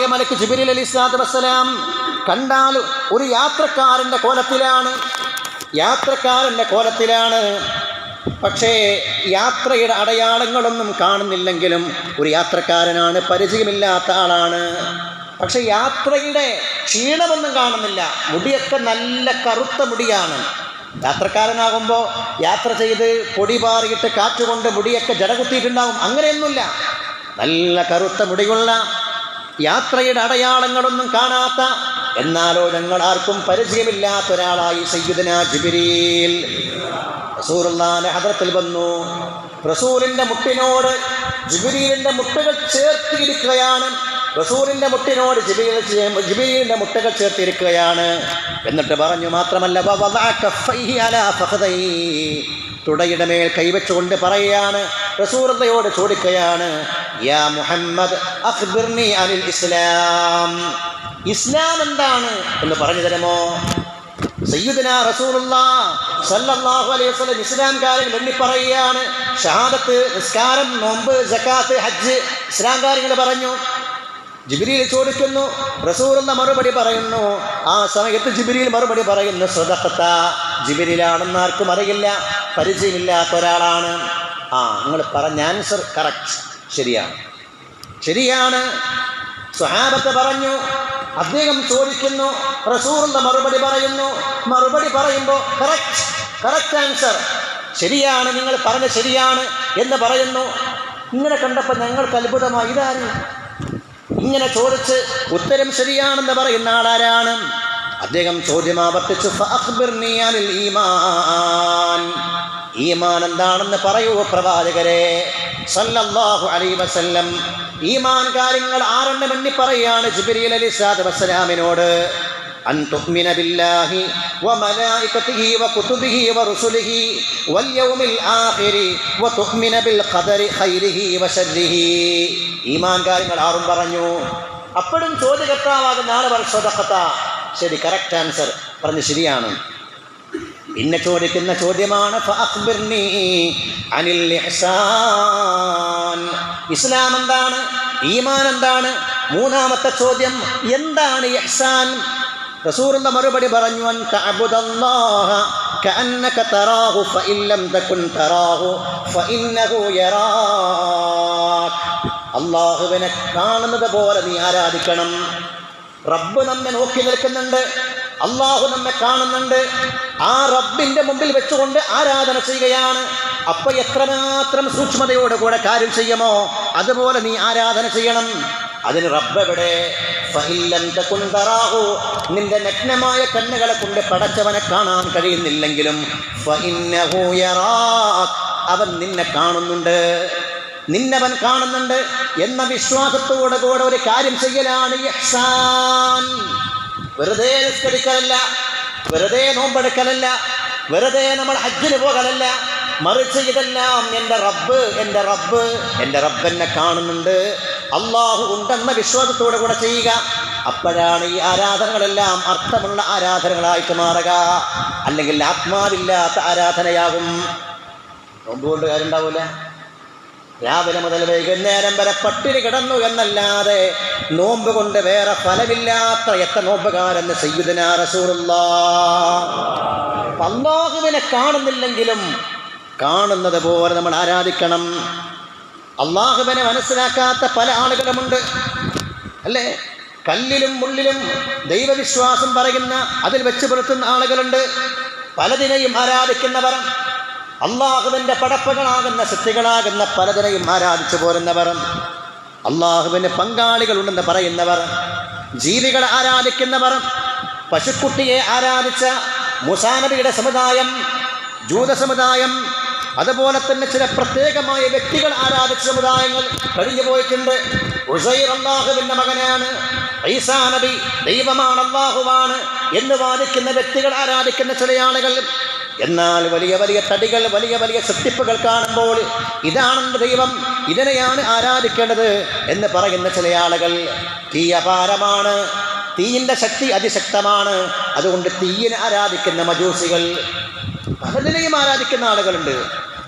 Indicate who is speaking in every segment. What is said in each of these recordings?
Speaker 1: ദൈവമായ മലക്ക് ജിബിരിൽ അലി ഇസ്ലാത്ത് വസ്സലാം കണ്ടാൽ ഒരു യാത്രക്കാരന്റെ കോലത്തിലാണ്. യാത്രക്കാരന്റെ കോലത്തിലാണ്. പക്ഷേ യാത്രയുടെ അടയാളങ്ങളൊന്നും കാണുന്നില്ലെങ്കിലും ഒരു യാത്രക്കാരനാണ് പരിചയമില്ലാത്ത ആളാണ്. പക്ഷേ യാത്രയുടെ ക്ഷീണമൊന്നും കാണുന്നില്ല. മുടിയൊക്കെ നല്ല കറുത്ത മുടിയാണ്. യാത്രക്കാരനാകുമ്പോൾ യാത്ര ചെയ്ത് പൊടി പാറിയിട്ട് കാറ്റുകൊണ്ട് മുടിയൊക്കെ ജടകുത്തിയിട്ടുണ്ടാവും. അങ്ങനെയൊന്നുമില്ല. നല്ല കറുത്ത മുടിയുള്ള യാത്രയുടെ അടയാളങ്ങളൊന്നും കാണാത്ത എന്നാലോ ഞങ്ങൾ ആർക്കും പരിചയമില്ലാത്ത ഒരാളായി സയ്യുദന ജിബിരിയിൽ ഹദ്രത്തിൽ വന്നു. റസൂലിന്റെ മുട്ടിനോട് ജിബിരിയിലിന്റെ മുട്ടുകൾ ചേർത്തിയിരിക്കുകയാണ് റസൂലിന്റെ മുട്ടിനോട് ജിബിരി ജിബിരിലിന്റെ മുട്ടുകൾ ചേർത്തിരിക്കുകയാണ്. എന്നിട്ട് പറഞ്ഞു മാത്രമല്ല. തുടയുടെ മേൽ കൈവച്ചുകൊണ്ട് പറയുകയാണ്. റസൂറതയോട് ചോദിക്കുകയാണ് യാ മുഹമ്മദ് അഖ്ബിർനി അനിൽ ഇസ്ലാം. ഇസ്ലാം എന്താണ് എന്ന് പറഞ്ഞു തരുമോ? സയ്യിദന റസൂലുള്ള സല്ലല്ലാഹു അലൈഹി വസല്ലം ഇസ്ലാം കാര്യങ്ങൾ എണ്ണി പറയുകയാണ്. ഷഹാദത്ത് നിസ്കാരം നോമ്പ് സക്കാത്ത് ഹജ്ജ് ഇസ്ലാം കാര്യങ്ങൾ പറഞ്ഞു. ജിബിരിയിൽ ചോദിക്കുന്നു റസൂലുള്ള മറുപടി പറയുന്നു. ആ സമയത്ത് ജിബിരിയിൽ മറുപടി പറയുന്നു സ്വതക്കത്ത ജിബിരിയിലാണെന്ന് ആർക്കും അറിയില്ല പരിചയമില്ലാത്ത ഒരാളാണ്. ആ നിങ്ങൾ പറഞ്ഞ ആൻസർ കറക്റ്റ് ശരിയാണ്. ശരിയാണ്. സ്വഹാബത്ത് പറഞ്ഞു അദ്ദേഹം ചോദിക്കുന്നു റസൂറിന്റെ മറുപടി പറയുന്നു. മറുപടി പറയുമ്പോൾ കറക്റ്റ് കറക്റ്റ് ആൻസർ ശരിയാണ് നിങ്ങൾ പറഞ്ഞ ശരിയാണ് എന്ന് പറയുന്നു. ഇങ്ങനെ കണ്ടപ്പോൾ ഞങ്ങൾക്ക് അത്ഭുതമായി ഇതാരും? ഇങ്ങനെ ചോദിച്ച് ഉത്തരം ശരിയാണെന്ന് പറയുന്ന ആളാരാണ്? അദ്ദേഹം ചോദ്യം ആവർത്തിച്ചു ഈമാൻ. ഈമാൻ എന്താണെന്ന് പറയൂ പ്രവാചകരെ. സല്ലല്ലാഹു അലൈഹി വസല്ലം ഈമാൻ കാര്യങ്ങൾ ആരെണ്ണം എണ്ണി പറയാണ് ജിബ്രീൽ അലി സാദ് വസ്സലാമിനോട് أن تؤمن بالله وملائكته وكتبه ورسله واليوم الآخر وتؤمن بالقدر خيره وشره ഈമാൻ കാര്യങ്ങൾ ആറും പറഞ്ഞു അപ്പോഴും ചോദ്യകർത്താവാകുന്ന ആള് പറഞ്ഞു സ്വതക്കത്ത ശരി കറക്റ്റ് ആൻസർ പറഞ്ഞു ശരിയാണ് പിന്നെ ചോദിക്കുന്ന ചോദ്യമാണ് അനിൽ ഇസ്ലാം എന്താണ്? ഈമാൻ എന്താണ്? മൂന്നാമത്തെ ചോദ്യം എന്താണ് ഇഹ്സാൻ? റസൂറിന്റെ മറുപടി പറഞ്ഞു അള്ളാഹുവിനെ കാണുന്നത് പോലെ നീ ആരാധിക്കണം. റബ്ബ് നമ്മെ നോക്കി നിൽക്കുന്നുണ്ട്. അള്ളാഹു നമ്മെ കാണുന്നുണ്ട്. ആ റബ്ബിന്റെ മുമ്പിൽ വെച്ചുകൊണ്ട് ആരാധന ചെയ്യുകയാണ്. അപ്പൊ എത്രമാത്രം സൂക്ഷ്മതയോടെ കൂടെ കാര്യം ചെയ്യുമോ? അതുപോലെ നീ ആരാധന ചെയ്യണം. അതിന് റബ്ബെവിടെ? നിന്റെ നഗ്നമായ കണ്ണുകളെ കൊണ്ട് പടച്ചവനെ കാണാൻ കഴിയുന്നില്ലെങ്കിലും. അവൻ നിന്നെ കാണുന്നുണ്ട്. നിന്നവൻ കാണുന്നുണ്ട് എന്ന വിശ്വാസത്തോടെ കൂടെ ഒരു കാര്യം ചെയ്യലാണ് ഇഹ്സാൻ. വെറുതെ നിസ്കരിക്കലല്ല വെറുതെ നോമ്പെടുക്കലല്ല വെറുതെ നമ്മൾ ഹജ്ജിന് പോകലല്ല. മറിച്ച് ഇതെല്ലാം എന്റെ റബ്ബ് എന്റെ റബ്ബ് എന്റെ റബ്ബ് എന്നെ കാണുന്നുണ്ട്. അള്ളാഹു ഉണ്ടെന്ന വിശ്വാസത്തോടെ കൂടെ ചെയ്യുക. അപ്പോഴാണ് ഈ ആരാധനകളെല്ലാം അർത്ഥമുള്ള ആരാധനകളായിട്ട് മാറുക. അല്ലെങ്കിൽ ആത്മാവില്ലാത്ത ആരാധനയാകും. നോമ്പുകൊണ്ട് കാര്യം ഉണ്ടാവില്ല രാവിലെ മുതൽ വൈകുന്നേരം വരെ പട്ടിണി കിടന്നു എന്നല്ലാതെ നോമ്പ് കൊണ്ട് വേറെ ഫലമില്ലാത്ത എത്ര നോമ്പുകാരെന്ന് സയ്യിദന അള്ളാഹുവിനെ കാണുന്നില്ലെങ്കിലും കാണുന്നത് പോലെ നമ്മൾ ആരാധിക്കണം. അള്ളാഹുവിനെ മനസ്സിലാക്കാത്ത പല ആളുകളുമുണ്ട്. അല്ലേ? കല്ലിലും മുള്ളിലും ദൈവവിശ്വാസം പറയുന്ന അതിൽ വെച്ച് പുലർത്തുന്ന ആളുകളുണ്ട്. പലതിനെയും ആരാധിക്കുന്നവർ. അള്ളാഹുവിന്റെ പടപ്പകളാകുന്ന ശക്തികളാകുന്ന പലതിനെയും ആരാധിച്ചു പോരുന്നവർ. അള്ളാഹുവിന് പങ്കാളികളുണ്ടെന്ന് പറയുന്നവർ. ജീവികളെ ആരാധിക്കുന്നവർ. പശുക്കുട്ടിയെ ആരാധിച്ച മുസാനബിയുടെ സമുദായം ജൂത സമുദായം അതുപോലെ തന്നെ ചില പ്രത്യേകമായ വ്യക്തികൾ ആരാധിച്ച സമുദായങ്ങൾ കഴിഞ്ഞു പോയിട്ടുണ്ട്. ഉസൈർ അള്ളാഹുവിന്റെ മകനാണ്. ഈസാ നബി ദൈവമാണ് അള്ളാഹുവാണ് എന്ന് വാദിക്കുന്ന വ്യക്തികൾ ആരാധിക്കുന്ന ചില ആളുകൾ. എന്നാൽ വലിയ വലിയ തടികൾ വലിയ വലിയ സൃഷ്ടിപ്പുകൾ കാണുമ്പോൾ ഇതാണ് ദൈവം ഇതിനെയാണ് ആരാധിക്കേണ്ടത് എന്ന് പറയുന്ന ചില ആളുകൾ തീ അപാരമാണ് തീയിന്റെ ശക്തി അതിശക്തമാണ് അതുകൊണ്ട് തീയിനെ ആരാധിക്കുന്ന മജൂസികൾ പലതിനെയും ആരാധിക്കുന്ന ആളുകളുണ്ട്.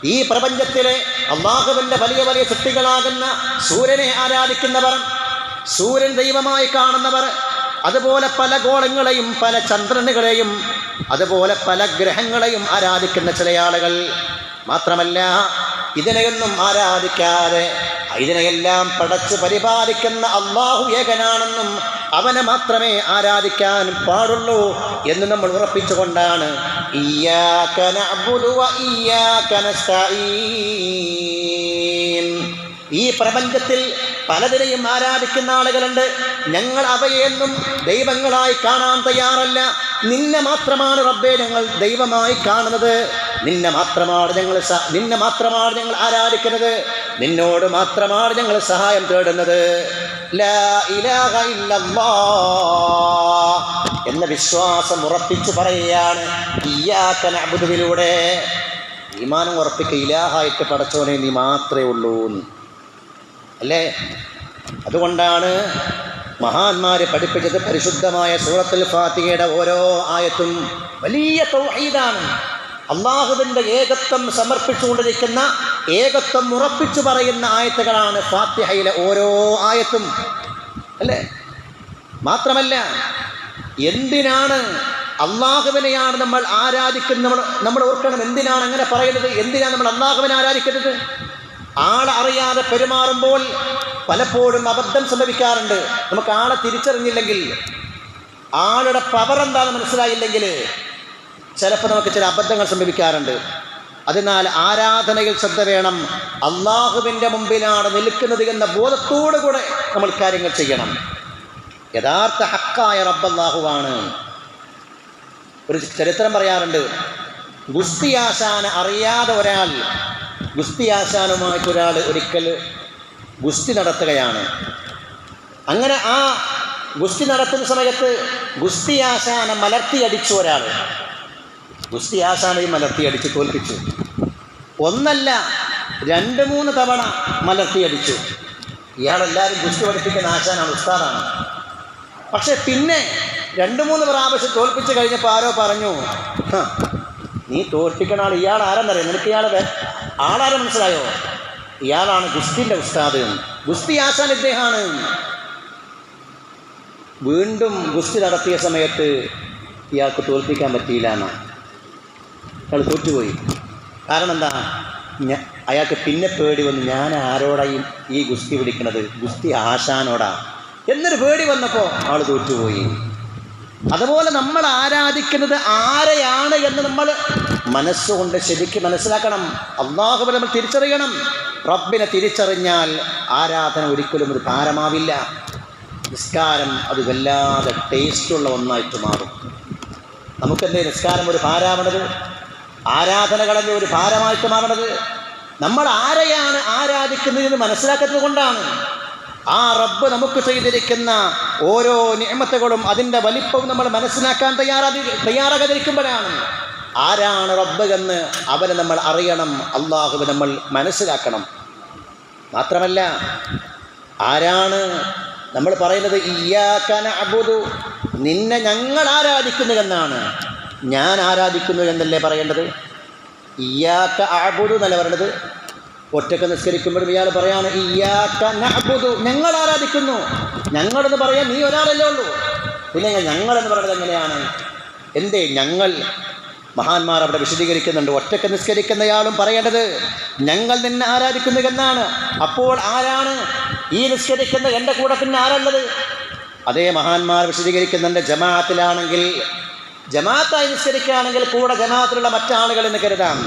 Speaker 1: ഈ പ്രപഞ്ചത്തിലെ അള്ളാഹുവിന്റെ വലിയ വലിയ ശക്തികളാകുന്ന സൂര്യനെ ആരാധിക്കുന്നവർ സൂര്യൻ ദൈവമായി കാണുന്നവർ അതുപോലെ പല ഗോളങ്ങളെയും പല ചന്ദ്രനുകളെയും അതുപോലെ പല ഗ്രഹങ്ങളെയും ആരാധിക്കുന്ന ചില ആളുകൾ മാത്രമല്ല ഇതിനെയൊന്നും ആരാധിക്കാതെ ഇതിനെയെല്ലാം പടച്ചു പരിപാലിക്കുന്ന അള്ളാഹു ഏകനാണെന്നും അവനെ മാത്രമേ ആരാധിക്കാൻ പാടുള്ളൂ എന്ന് നമ്മൾ ഉറപ്പിച്ചുകൊണ്ടാണ് ഈ പ്രപഞ്ചത്തിൽ പലതിനെയും ആരാധിക്കുന്ന ആളുകളുണ്ട്. ഞങ്ങൾ അവയെന്നും ദൈവങ്ങളായി കാണാൻ തയ്യാറല്ല. നിന്നെ മാത്രമാണ് റബ്ബെ ഞങ്ങൾ ദൈവമായി കാണുന്നത്. നിന്നെ മാത്രമാണ് ഞങ്ങൾ നിന്നെ മാത്രമാണ് ഞങ്ങൾ ആരാധിക്കുന്നത്. നിന്നോട് മാത്രമാണ് ഞങ്ങൾ സഹായം തേടുന്നത്. എന്ന വിശ്വാസം ഉറപ്പിച്ചു പറയുകയാണ്. നഅ്ബുദുവിലൂടെ ഈമാനം ഉറപ്പിക്കുക ഇലാഹായിട്ട് പടച്ചോനെ നീ മാത്രമേ ഉള്ളൂ. അല്ലേ? അതുകൊണ്ടാണ് മഹാന്മാർ പഠിപ്പിച്ചത് പരിശുദ്ധമായ സൂറത്തുൽ ഫാത്തിഹയുടെ ഓരോ ആയത്തും വലിയ തൗഹീദാണ്. അള്ളാഹുവിന്റെ ഏകത്വം സമർപ്പിച്ചുകൊണ്ടിരിക്കുന്ന ഏകത്വം ഉറപ്പിച്ചു പറയുന്ന ആയത്തുകളാണ് ഫാത്തിഹയിലെ ഓരോ ആയത്തും. അല്ലേ? മാത്രമല്ല എന്തിനാണ് അള്ളാഹുവിനെയാണ് നമ്മൾ ആരാധിക്കുന്നത് നമ്മൾ നമ്മൾ ഓർക്കണം എന്തിനാണ് അങ്ങനെ പറയുന്നത്? എന്തിനാണ് നമ്മൾ അള്ളാഹുവിനെ ആരാധിക്കുന്നത്? ആളെ അറിയാതെ പെരുമാറുമ്പോൾ പലപ്പോഴും അബദ്ധം സംഭവിക്കാറുണ്ട്. നമുക്ക് ആളെ തിരിച്ചറിഞ്ഞില്ലെങ്കിൽ ആളുടെ പവർ എന്താണെന്ന് മനസ്സിലായില്ലെങ്കിൽ ചിലപ്പോൾ നമുക്ക് ചില അബദ്ധങ്ങൾ സംഭവിക്കാറുണ്ട്. അതിനാൽ ആരാധനയിൽ ശ്രദ്ധ വേണം. അള്ളാഹുവിന്റെ മുമ്പിലാണ് നിൽക്കുന്നത് എന്ന ബോധത്തോടു കൂടെ നമ്മൾ കാര്യങ്ങൾ ചെയ്യണം. യഥാർത്ഥ ഹക്കായ റബ്ബല്ലാഹുവാണ് ഒരു ചരിത്രം പറയാറുണ്ട് ഗുസ്തിയാശാന അറിയാതെ ഒരാൾ ഗുസ്തി ആശാനുമായിട്ട് ഒരാൾ ഒരിക്കൽ ഗുസ്തി നടത്തുകയാണ്. അങ്ങനെ ആ ഗുസ്തി നടത്തുന്ന സമയത്ത് ഗുസ്തി ആശാന മലർത്തിയടിച്ചു ഒരാൾ ഗുസ്തി ആശാനെയും മലർത്തിയടിച്ച് തോൽപ്പിച്ചു. ഒന്നല്ല രണ്ട് മൂന്ന് തവണ മലർത്തിയടിച്ചു. ഇയാളെല്ലാവരും ഗുസ്തി പഠിപ്പിക്കുന്ന ആശാനാണ് ഉസ്താദാണ്. പക്ഷെ പിന്നെ രണ്ട് മൂന്ന് പ്രാവശ്യം തോൽപ്പിച്ച് കഴിഞ്ഞപ്പോൾ ആരോ പറഞ്ഞു നീ തോൽപ്പിക്കണ ആൾ ഇയാൾ ആരെന്നറിയാം നിനക്ക് ഇയാൾ ആളാരെ മനസ്സിലായോ? ഇയാളാണ് ഗുസ്തിന്റെ ഉസ്താദ് ഗുസ്തി ആശാൻ ഇദ്ദേഹമാണ്. വീണ്ടും ഗുസ്തി നടത്തിയ സമയത്ത് ഇയാൾക്ക് തോൽപ്പിക്കാൻ പറ്റിയില്ല എന്നാണ് അയാൾ തോറ്റുപോയി. കാരണം എന്താ? അയാൾക്ക് പിന്നെ പേടി വന്നു ഞാൻ ആരോടായും ഈ ഗുസ്തി പിടിക്കണത് ഗുസ്തി ആശാനോടാ. എന്നൊരു പേടി വന്നപ്പോൾ ആൾ തോറ്റുപോയി. അതുപോലെ നമ്മൾ ആരാധിക്കുന്നത് ആരെയാണ് എന്ന് നമ്മൾ മനസ്സുകൊണ്ട് ശരിക്ക് മനസ്സിലാക്കണം. അള്ളാഹുബെ നമ്മൾ തിരിച്ചറിയണം. റബ്ബിനെ തിരിച്ചറിഞ്ഞാൽ ആരാധന ഒരിക്കലും ഒരു ഭാരമാവില്ല നിസ്കാരം അത് വല്ലാതെ ടേസ്റ്റുള്ള ഒന്നായിട്ട് മാറും. നമുക്കെന്തേ നിസ്കാരം ഒരു ഭാരമാണത്? ആരാധനകളെന്നെ ഒരു ഭാരമായിട്ട് മാറണത്? നമ്മൾ ആരെയാണ് ആരാധിക്കുന്നതെന്ന് മനസ്സിലാക്കുന്നത് കൊണ്ടാണ്. ആ റബ്ബ് നമുക്ക് ചെയ്തിരിക്കുന്ന ഓരോ നിയമത്തുകളും അതിന്റെ വലിപ്പവും നമ്മൾ മനസ്സിലാക്കാൻ തയ്യാറാതി തയ്യാറാകാതിരിക്കുമ്പോഴാണ്. ആരാണ് റബ്ബ് എന്ന് അവനെ നമ്മൾ അറിയണം അള്ളാഹുവിനെ നമ്മൾ മനസ്സിലാക്കണം. മാത്രമല്ല ആരാണ് നമ്മൾ പറയുന്നത് ഇയാക്കന അബുദു നിന്നെ ഞങ്ങൾ ആരാധിക്കുന്നു എന്നാണ്. ഞാൻ ആരാധിക്കുന്നു എന്നല്ലേ പറയേണ്ടത്? ഇയാക്ക അബുദു എന്നല്ല പറയണത് ഒറ്റയ്ക്ക് നിസ്കരിക്കുമ്പോഴും ഇയാൾ പറയാണ് ഞങ്ങൾ ആരാധിക്കുന്നു. ഞങ്ങളെന്ന് പറയാൻ നീ ഒരാളല്ലേ ഉള്ളൂ. പിന്നെ ഞങ്ങളെന്ന് പറയുന്നത് എങ്ങനെയാണ്? എന്തേ ഞങ്ങൾ മഹാന്മാർ അവിടെ വിശദീകരിക്കുന്നുണ്ട്. ഒറ്റയ്ക്ക് നിസ്കരിക്കുന്നയാളും പറയേണ്ടത് ഞങ്ങൾ നിന്നെ ആരാധിക്കുന്നു എന്നാണ്. അപ്പോൾ ആരാണ് ഈ നിസ്കരിക്കുന്ന എന്റെ കൂടെ പിന്നെ ആരുള്ളത് അതേ മഹാന്മാർ വിശദീകരിക്കുന്നുണ്ട് ജമാഅത്തിലാണെങ്കിൽ ജമാഅത്തായി നിസ്കരിക്കുകയാണെങ്കിൽ കൂടെ ജമാഅത്തിലുള്ള മറ്റാളുകൾ എന്ന് കരുതാം.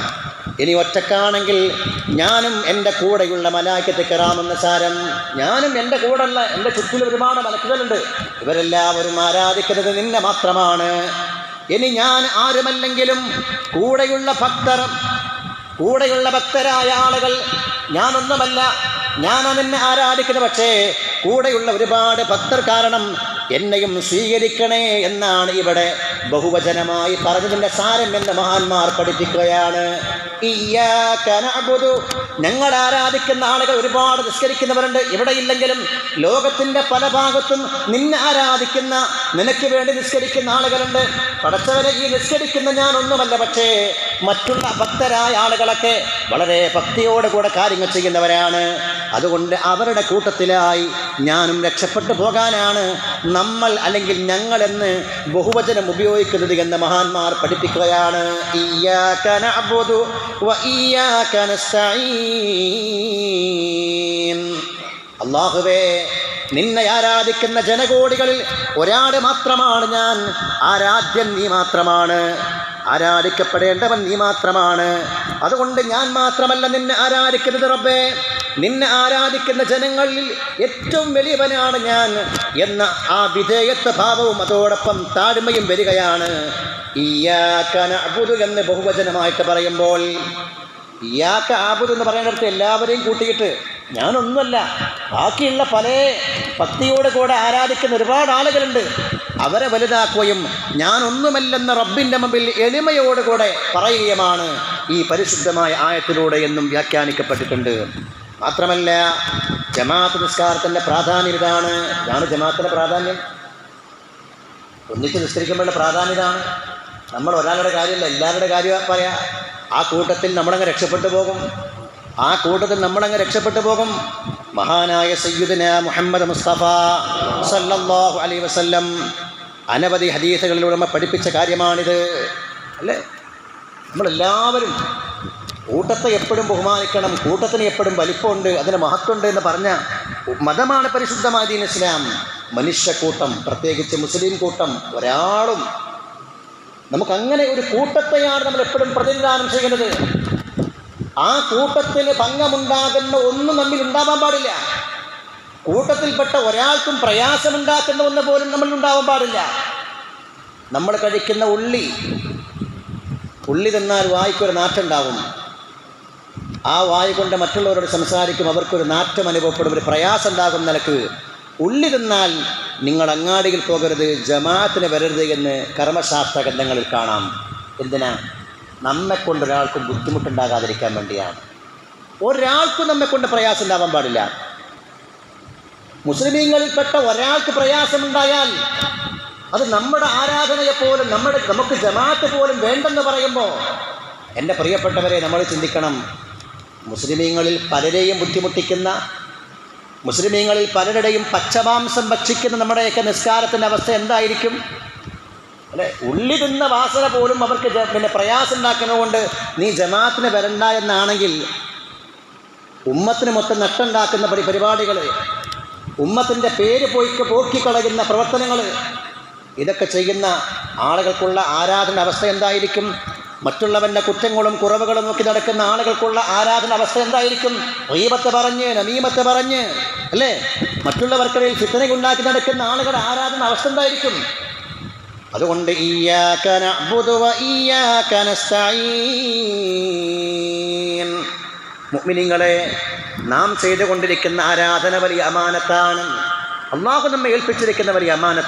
Speaker 1: ഇനി ഒറ്റക്കാണെങ്കിൽ ഞാനും എന്റെ കൂടെയുള്ള മലാക്കത്ത് കയറാമെന്ന സാരം. ഞാനും എന്റെ കൂടെയുള്ള എന്റെ ചുറ്റിലും ഒരുപാട് മലക്കുകളുണ്ട്. ഇവരെല്ലാവരും ആരാധിക്കുന്നത് നിന്നെ മാത്രമാണ്. ഇനി ഞാൻ ആരുമല്ലെങ്കിലും കൂടെയുള്ള ഭക്തർ കൂടെയുള്ള ഭക്തരായ ആളുകൾ ഞാനൊന്നുമല്ല ഞാൻ നിന്നെ ആരാധിക്കുന്നത്. പക്ഷേ കൂടെയുള്ള ഒരുപാട് ഭക്തർ കാരണം എന്നെയും സ്വീകരിക്കണേ എന്നാണ് ഇവിടെ ബഹുവചനമായി പറഞ്ഞതിന്റെ സാരം എന്ന് മഹാന്മാർ പഠിപ്പിക്കുകയാണ്. ഞങ്ങൾ ആരാധിക്കുന്ന ആളുകൾ ഒരുപാട് നിസ്കരിക്കുന്നവരുണ്ട്. എവിടെ ഇല്ലെങ്കിലും ലോകത്തിന്റെ പല ഭാഗത്തും നിന്നെ ആരാധിക്കുന്ന നിനക്ക് വേണ്ടി നിസ്കരിക്കുന്ന ആളുകളുണ്ട്. പടച്ചവരെ ഈ നിസ്കരിക്കുന്ന ഞാൻ ഒന്നുമല്ല പക്ഷേ മറ്റുള്ള ഭക്തരായ ആളുകളൊക്കെ വളരെ ഭക്തിയോടുകൂടെ കാര്യങ്ങൾ ചെയ്യുന്നവരാണ്. അതുകൊണ്ട് അവരുടെ കൂട്ടത്തിലായി ഞാനും രക്ഷപ്പെട്ടു പോകാനാണ് നമ്മൾ അല്ലെങ്കിൽ ഞങ്ങൾ എന്ന് ബഹുവചനം ഉപയോഗിക്കുന്നത് എന്ന് മഹാന്മാർ പഠിപ്പിക്കുകയാണ്. അള്ളാഹുവേ നിന്നെ ആരാധിക്കുന്ന ജനകോടികളിൽ ഒരാൾ മാത്രമാണ് ഞാൻ. ആരാധ്യൻ നീ മാത്രമാണ്. ആരാധിക്കപ്പെടേണ്ടവൻ നീ മാത്രമാണ്. അതുകൊണ്ട് ഞാൻ മാത്രമല്ല നിന്നെ ആരാധിക്കുന്നത് റബ്ബേ. നിന്നെ ആരാധിക്കുന്ന ജനങ്ങളിൽ ഏറ്റവും വലിയവനാണ് ഞാൻ എന്ന ആ വിധേയത്വ ഭാവവും അതോടൊപ്പം താഴ്മയും വരികയാണ്. ഇയ്യാക നഅ്ബുദു എന്ന് ബഹുവചനമായിട്ട് പറയുമ്പോൾ ഇയാക്ക ആബുദ് എന്ന് പറയുന്നിടത്ത് എല്ലാവരെയും കൂട്ടിയിട്ട് ഞാനൊന്നുമല്ല ബാക്കിയുള്ള പല ഭക്തിയോട് കൂടെ ആരാധിക്കുന്ന ഒരുപാട് ആളുകളുണ്ട്. അവരെ വലുതാക്കുകയും ഞാനൊന്നുമല്ലെന്ന റബ്ബിന്റെ മുമ്പിൽ എളിമയോടുകൂടെ പറയുകയുമാണ് ഈ പരിശുദ്ധമായ ആയത്തിലൂടെ എന്നും വ്യാഖ്യാനിക്കപ്പെട്ടിട്ടുണ്ട്. മാത്രമല്ല ജമാഅത്ത് നിസ്കാരത്തിന്റെ പ്രാധാന്യം ഇതാണ്. ഇതാണ് ജമാഅത്തിന്റെ പ്രാധാന്യം. ഒന്നിച്ച് നിസ്കരിക്കുമ്പോഴുള്ള പ്രാധാന്യം ഇതാണ്. നമ്മൾ ഒരാളുടെ കാര്യമല്ല എല്ലാവരുടെ കാര്യം പറയാം. ആ കൂട്ടത്തിൽ നമ്മളങ്ങ് രക്ഷപ്പെട്ടു പോകും. ആ കൂട്ടത്തിൽ നമ്മളങ്ങ് രക്ഷപ്പെട്ടു പോകും. മഹാനായ സയ്യുദിന മുഹമ്മദ് മുസ്തഫ സല്ലല്ലാഹു അലൈഹി വസല്ലം അനവധി ഹദീസുകളിലൂടെ നമ്മൾ പഠിപ്പിച്ച കാര്യമാണിത്. അല്ലേ? നമ്മളെല്ലാവരും കൂട്ടത്തെ എപ്പോഴും ബഹുമാനിക്കണം കൂട്ടത്തിന് എപ്പോഴും വലിപ്പമുണ്ട് അതിന് മഹത്വമുണ്ട് എന്ന് പറഞ്ഞ മതമാണ് പരിശുദ്ധമായ ദീൻ ഇസ്ലാം. മനുഷ്യക്കൂട്ടം പ്രത്യേകിച്ച് മുസ്ലിം കൂട്ടം ഒരാളും. നമുക്കങ്ങനെ ഒരു കൂട്ടത്തെയാണ് നമ്മൾ എപ്പോഴും പ്രതിനിധാനം ചെയ്യുന്നത്. ആ കൂട്ടത്തിന് ഭംഗമുണ്ടാകുന്ന ഒന്നും നമ്മിൽ ഉണ്ടാവാൻ പാടില്ല. കൂട്ടത്തിൽപ്പെട്ട ഒരാൾക്കും പ്രയാസമുണ്ടാക്കുന്ന ഒന്ന് പോലും നമ്മൾ ഉണ്ടാവാൻ പാടില്ല. നമ്മൾ കഴിക്കുന്ന ഉള്ളി. ഉള്ളി തിന്നാൽ വായിക്കൊരു നാറ്റുണ്ടാവും ആ വായു കൊണ്ട് മറ്റുള്ളവരോട് സംസാരിക്കും അവർക്കൊരു നാറ്റം അനുഭവപ്പെടും ഒരു പ്രയാസം ഉണ്ടാകും നിലയ്ക്ക് ഉള്ളി നിങ്ങൾ അങ്ങാടിയിൽ പോകരുത് ജമാഅത്തിന് വരരുത് എന്ന് കർമ്മശാസ്ത്ര ഗ്രന്ഥങ്ങളിൽ കാണാം. എന്തിനാ? നമ്മെ ഒരാൾക്കും ബുദ്ധിമുട്ടുണ്ടാകാതിരിക്കാൻ വേണ്ടിയാണ്. ഒരാൾക്കും നമ്മെ കൊണ്ട് പ്രയാസം ഉണ്ടാവാൻ പാടില്ല. മുസ്ലിമീങ്ങളിൽപ്പെട്ട ഒരാൾക്ക് പ്രയാസമുണ്ടായാൽ അത് നമ്മുടെ ആരാധനയെ പോലും നമ്മുടെ നമുക്ക് ജമാഅത്ത് പോലും വേണ്ടെന്ന് പറയുമ്പോൾ എന്റെ പ്രിയപ്പെട്ടവരെ നമ്മൾ ചിന്തിക്കണം മുസ്ലിമീങ്ങളിൽ പലരെയും ബുദ്ധിമുട്ടിക്കുന്ന മുസ്ലിമീങ്ങളിൽ പലരുടെയും പച്ചമാംസം ഭക്ഷിക്കുന്ന നമ്മുടെയൊക്കെ നിസ്കാരത്തിന്റെ അവസ്ഥ എന്തായിരിക്കും? അല്ലെ ഉള്ളി തിന്ന വാസന പോലും അവർക്ക് പിന്നെ പ്രയാസം ഉണ്ടാക്കുന്നതുകൊണ്ട് നീ ജമാഅത്തിന് വരണ്ട എന്നാണെങ്കിൽ ഉമ്മത്തിന് മൊത്തം നട്ടുണ്ടാക്കുന്ന പരി പരിപാടികൾ ഉമ്മത്തിന്റെ പേര് പോയിക്ക് പോക്കിക്കളയുന്ന പ്രവർത്തനങ്ങൾ ഇതൊക്കെ ചെയ്യുന്ന ആളുകൾക്കുള്ള ആരാധന അവസ്ഥ എന്തായിരിക്കും? മറ്റുള്ളവന്റെ കുറ്റങ്ങളും കുറവുകളും നോക്കി നടക്കുന്ന ആളുകൾക്കുള്ള ആരാധന അവസ്ഥ എന്തായിരിക്കും? റീബത്ത് പറഞ്ഞ് നമീമത്ത് പറഞ്ഞ് അല്ലേ? മറ്റുള്ളവർക്കിടയിൽ ഫിത്തന ഉണ്ടാക്കി നടക്കുന്ന ആളുകളുടെ ആരാധന അവസ്ഥ എന്തായിരിക്കും? അതുകൊണ്ട് മുഗ്മിനിങ്ങളെ നാം ചെയ്തുകൊണ്ടിരിക്കുന്ന ആരാധന വലിയ അമാനത്താണ്. അള്ളാഹു നമ്മെ ഏൽപ്പിച്ചിരിക്കുന്ന വലിയ അമാനത്ത്